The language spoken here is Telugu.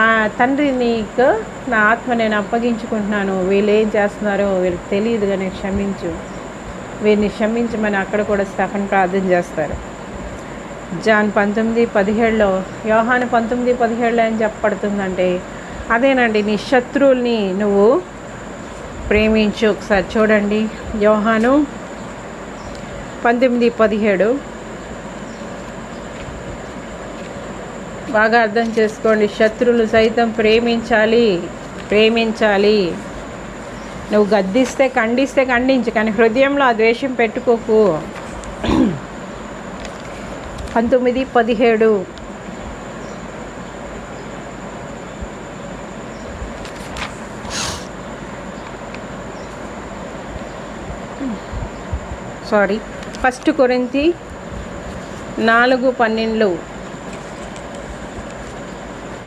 ఆ తండ్రి నీకు నా ఆత్మ నేను అప్పగించుకుంటున్నాను. వీళ్ళు ఏం చేస్తున్నారో వీళ్ళకి తెలియదు కానీ క్షమించు. వీరిని క్షమించమని అక్కడ కూడా స్టఫన్ ప్రార్థన చేస్తారు. జాన్ పంతొమ్మిది పదిహేడులో యోహాను పంతొమ్మిది పదిహేడులో ఏం చెప్పబడుతుందంటే అదేనండి నీ శత్రువుల్ని నువ్వు ప్రేమించు. ఒకసారి చూడండి యోహాను పంతొమ్మిది పదిహేడు. బాగా అర్థం చేసుకోండి. శత్రువులు సైతం ప్రేమించాలి. ప్రేమించాలి. నువ్వు గద్దిస్తే ఖండిస్తే ఖండించు కానీ హృదయంలో ఆ ద్వేషం పెట్టుకోకు. పంతొమ్మిది పదిహేడు. సారీ ఫస్ట్ కొరింతి నాలుగు పన్నెండు.